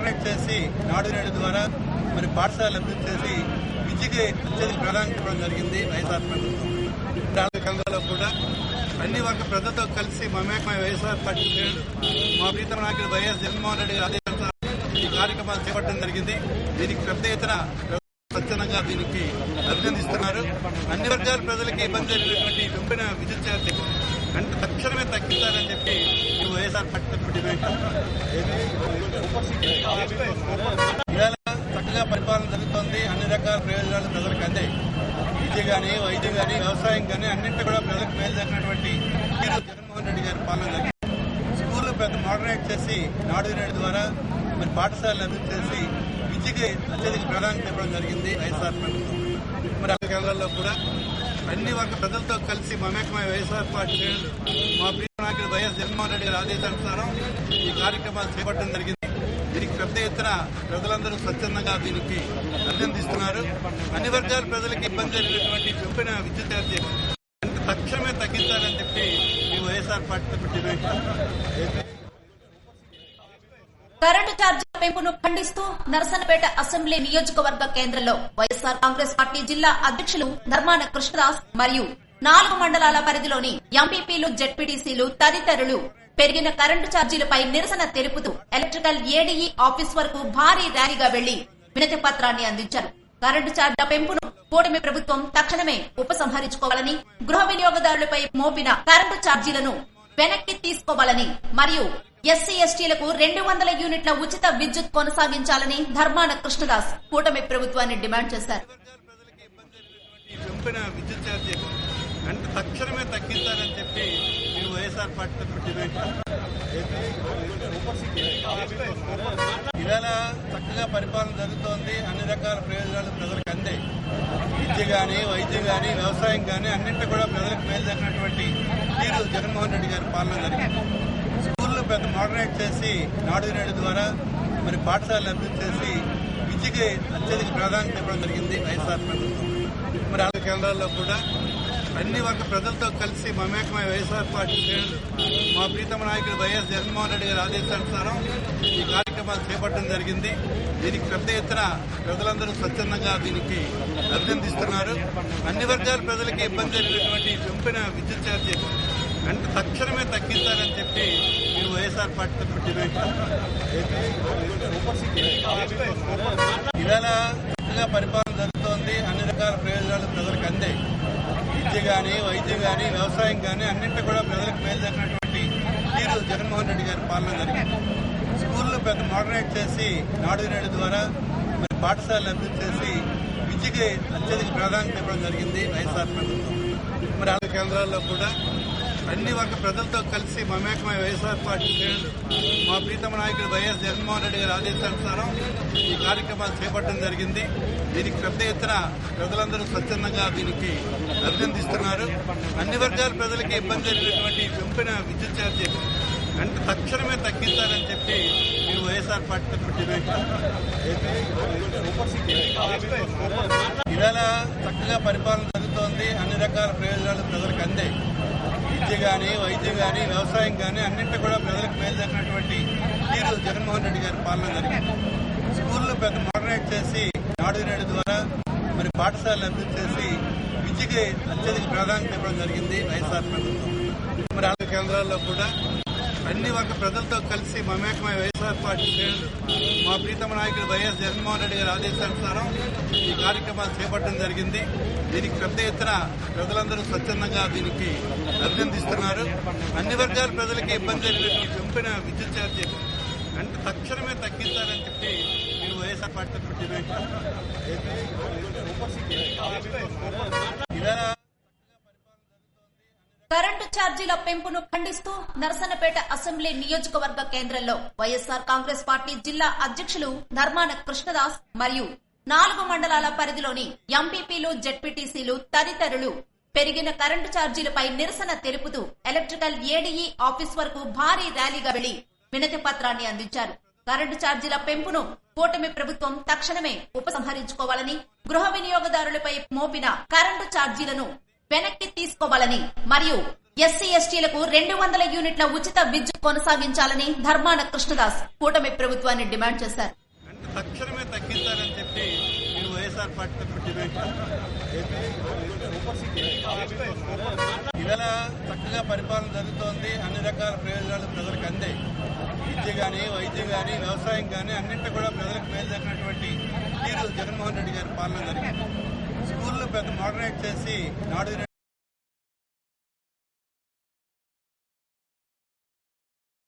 స్కూళ్ళు చేసి నాడు నేడు ద్వారా మరి పాఠశాలలు అభివృద్ధి చేసి విద్యకి అత్యధిక ప్రాధాన్యత ఇవ్వడం జరిగింది వైఎస్ఆర్ ప్రభుత్వం. కూడా అన్ని వర్గ ప్రజలతో కలిసి మమేకమై వైఎస్ఆర్ పార్టీ మా ప్రీతం నాయకుడు వైఎస్ జగన్మోహన్ రెడ్డి గారి ఈ కార్యక్రమాలు చేపట్టడం జరిగింది. దీనికి పెద్ద ఎత్తున స్వచ్ఛందంగా దీనికి అభినందిస్తున్నారు. అన్ని వర్గాల ప్రజలకి ఇబ్బంది అయినటువంటి విద్యుత్ ఛార్జీలు అంటే తక్షణమే తగ్గించాలని చెప్పి ఈ వైఎస్ఆర్ పార్టీ డిమాండ్ ఇవాళ చక్కగా పరిపాలన జరుగుతోంది అన్ని రకాల ప్రయోజనాలు ప్రజలకు అందాయి విద్య కానీ వైద్యం కానీ వ్యవసాయం కానీ అన్నింటి కూడా ప్రజలకు మేలు జరిగినటువంటి జగన్మోహన్ రెడ్డి గారి పాలన జరిగింది. స్కూళ్ళు పెద్ద మోడరేట్ చేసి నాడు నేడు ద్వారా మరి పాఠశాలలు అభివృద్ధి చేసి విద్యకి అత్యధిక ప్రాధాన్యత ఇవ్వడం జరిగింది వైఎస్ఆర్ ప్రభుత్వం మరి ఆ కేంద్రాల్లో కూడా అన్ని వర్గ ప్రజలతో కలిసి మమేకమై వైఎస్ఆర్ పార్టీ మా ప్రియ నాయకుడు వైఎస్ జగన్మోహన్ రెడ్డి గారి ఆదేశానుసారం ఈ కార్యక్రమాలు చేపట్టడం జరిగింది. దీనికి పెద్ద ఎత్తున ప్రజలందరూ స్వచ్ఛందంగా దీనికి అభినందిస్తున్నారు. అన్ని వర్గాల ప్రజలకు ఇబ్బంది జరిగినటువంటి చెప్పిన విద్యుత్ ఛార్జీ తక్షణమే తగ్గించాలని చెప్పి ఈ వైఎస్ఆర్ పార్టీ పెట్టిన కరెంటు ఛార్జీల పెంపును ఖండిస్తూ నరసన్నపేట అసెంబ్లీ నియోజకవర్గ కేంద్రంలో వైఎస్ఆర్ కాంగ్రెస్ పార్టీ జిల్లా అధ్యక్షులు ధర్మాన కృష్ణదాస్ మరియు నాలుగు మండలాల పరిధిలోని ఎంపీపీలు జెడ్పీటీసీలు తదితరులు పెరిగిన కరెంటు ఛార్జీలపై నిరసన తెలుపుతూ ఎలక్ట్రికల్ ఏడీఈ ఆఫీస్ వరకు భారీ ర్యాలీగా వెళ్ళి వినతి పత్రాన్ని అందించారు. కరెంటు ఛార్జీల పెంపును కూటమి ప్రభుత్వం తక్షణమే ఉపసంహరించుకోవాలని గృహ వినియోగదారులపై మోపిన కరెంటు ఛార్జీలను వెనక్కి తీసుకోవాలని మరియు ఎస్సీ ఎస్టీలకు రెండు వందల యూనిట్ల ఉచిత విద్యుత్ కొనసాగించాలని ధర్మాన కృష్ణదాస్ కూటమి ప్రభుత్వాన్ని డిమాండ్ చేశారు. విద్యుత్ అంటే తక్షణమే తగ్గించాలని చెప్పి వైఎస్ఆర్ పార్టీ డిమాండ్. ఇవాళ చక్కగా పరిపాలన జరుగుతోంది అన్ని రకాల ప్రయోజనాలు ప్రజలకు అందాయి విద్య కానీ వైద్యం కానీ వ్యవసాయం కానీ అన్నింటి కూడా ప్రజలకు మేలు జరిగినటువంటి తీరు జగన్మోహన్ రెడ్డి గారి పాలన జరిగింది. పెద్ద మోడరేట్ చేసి నాడు నేడు ద్వారా మరి పాఠశాలలు అభివృద్ధి చేసి విద్యకి అత్యధిక ప్రాధాన్యత ఇవ్వడం జరిగింది వైఎస్ఆర్ ప్రభుత్వం. మరి ఆ కేంద్రాల్లో కూడా అన్ని వర్గ ప్రజలతో కలిసి మమేకమై వైఎస్ఆర్ పార్టీ మా ప్రీతమ నాయకుడు వైఎస్ జగన్మోహన్ రెడ్డి గారి ఆదేశానుసారం ఈ కార్యక్రమాలు చేపట్టడం జరిగింది. దీనికి పెద్ద ఎత్తున ప్రజలందరూ స్వచ్ఛందంగా దీనికి అభినందిస్తున్నారు. అన్ని వర్గాల ప్రజలకి ఇబ్బంది జరిగినటువంటి పెంపిన విద్యుత్ ఛార్జీలు అంటే తక్షణమే తగ్గించాలని చెప్పి ఈ వైఎస్ఆర్ పార్టీ తరఫున డిమాండ్ ఇవాళ చక్కగా పరిపాలన జరుగుతోంది. అన్ని రకాల ప్రయోజనాలు ప్రజలకు అందాయి విద్య కానీ వైద్యం కానీ వ్యవసాయం కానీ అన్నింటి కూడా ప్రజలకు మేలు జరిగినటువంటి తీరు జగన్మోహన్ రెడ్డి గారి పాలన జరిగింది. స్కూళ్ళు పెద్ద మోడరేట్ చేసి నాడు నేడు ద్వారా మరి పాఠశాలలు అభివృద్ధి చేసి విద్యకి అత్యధిక ప్రాధాన్యత ఇవ్వడం జరిగింది వైఎస్ఆర్ ప్రభుత్వం. మరి ఆ కేంద్రాల్లో కూడా అన్ని వర్గ ప్రజలతో కలిసి మమేకమై వైఎస్ఆర్ పార్టీ మా ప్రీతమ నాయకుడు వైఎస్ జగన్మోహన్ రెడ్డి గారి ఆదేశానుసారం ఈ కార్యక్రమాలు చేపట్టడం జరిగింది. దీనికి పెద్ద ఎత్తున ప్రజలందరూ స్వచ్ఛందంగా దీనికి అభినందిస్తున్నారు. అన్ని వర్గాల ప్రజలకి ఇబ్బంది జరిగినటువంటి పెంపిన విద్యుత్ ఛార్జీ అంటే తక్షణమే తగ్గించాలని చెప్పి మేము వైఎస్ఆర్ పార్టీ తరఫున డిమాండ్ ఇవాళ చక్కగా పరిపాలన జరుగుతోంది. అన్ని రకాల ప్రయోజనాలు ప్రజలకు అందాయి విద్య కానీ వైద్యం కానీ వ్యవసాయం కానీ అన్నింటి కూడా ప్రజలకు మేలు జరిగినటువంటి తీరు జగన్మోహన్ రెడ్డి గారి పాలన జరిగింది. స్కూళ్ళు పెద్ద మోడరేట్ చేసి నాడు నేడు ద్వారా మరి పాఠశాలలు అభివృద్ధి చేసి విద్యకి అత్యధిక ప్రాధాన్యత ఇవ్వడం జరిగింది వైఎస్ఆర్ ప్రభుత్వం. మరి ఆ కేంద్రాల్లో కూడా అన్ని వర్గ ప్రజలతో కలిసి మమేకమై వైఎస్ఆర్ పార్టీ శ్రేణులు మా ప్రీతమ నాయకుడు వైఎస్ జగన్మోహన్ రెడ్డి గారి ఆదేశానుసారం ఈ కార్యక్రమాలు చేపట్టడం జరిగింది. దీనికి పెద్ద ఎత్తున ప్రజలందరూ స్వచ్ఛందంగా దీనికి అభినందిస్తున్నారు. అన్ని వర్గాల ప్రజలకి ఇబ్బంది జరిగినటువంటి చంపిన విద్యుత్ ఛార్జీ అంటే తక్షణమే తగ్గించాలని చెప్పి ఈ వైఎస్ఆర్ పార్టీ డిమాండ్ ఇలా కరెంటు ఛార్జీల పెంపును ఖండిస్తూ నరసనపేట అసెంబ్లీ నియోజకవర్గ కేంద్రంలో వైఎస్ఆర్ కాంగ్రెస్ పార్టీ జిల్లా అధ్యక్షులు ధర్మాన కృష్ణదాస్ మరియు నాలుగు మండలాల పరిధిలోని ఎంపీపీలు జెడ్పీటీసీలు తదితరులు పెరిగిన కరెంటు ఛార్జీలపై నిరసన తెలుపుతూ ఎలక్ట్రికల్ ఏడీఈ ఆఫీస్ వరకు భారీ ర్యాలీగా వెళ్ళి వినతి పత్రాన్ని అందించారు. కరెంటు ఛార్జీల పెంపును కూటమి ప్రభుత్వం తక్షణమే ఉపసంహరించుకోవాలని గృహ వినియోగదారులపై మోపిన కరెంటు ఛార్జీలను వెనక్కి తీసుకోవాలని మరియు ఎస్సీ ఎస్టీలకు రెండు వందల యూనిట్ల ఉచిత విద్యుత్ కొనసాగించాలని ధర్మాన కృష్ణదాస్ కూటమి ప్రభుత్వాన్ని డిమాండ్ చేశారు. తక్షణమే తగ్గించాలని చెప్పి వైఎస్ఆర్ పార్టీ ఇవాళ చక్కగా పరిపాలన జరుగుతోంది అన్ని రకాల ప్రయోజనాలు ప్రజలకు అందే విద్య కానీ వైద్యం కానీ వ్యవసాయం కానీ అన్నింటి కూడా ప్రజలకు మేలు జరిగినటువంటి తీరు జగన్మోహన్ రెడ్డి గారి పాలన జరిగింది. పెద్ద మోడరేట్ చేసి నాడు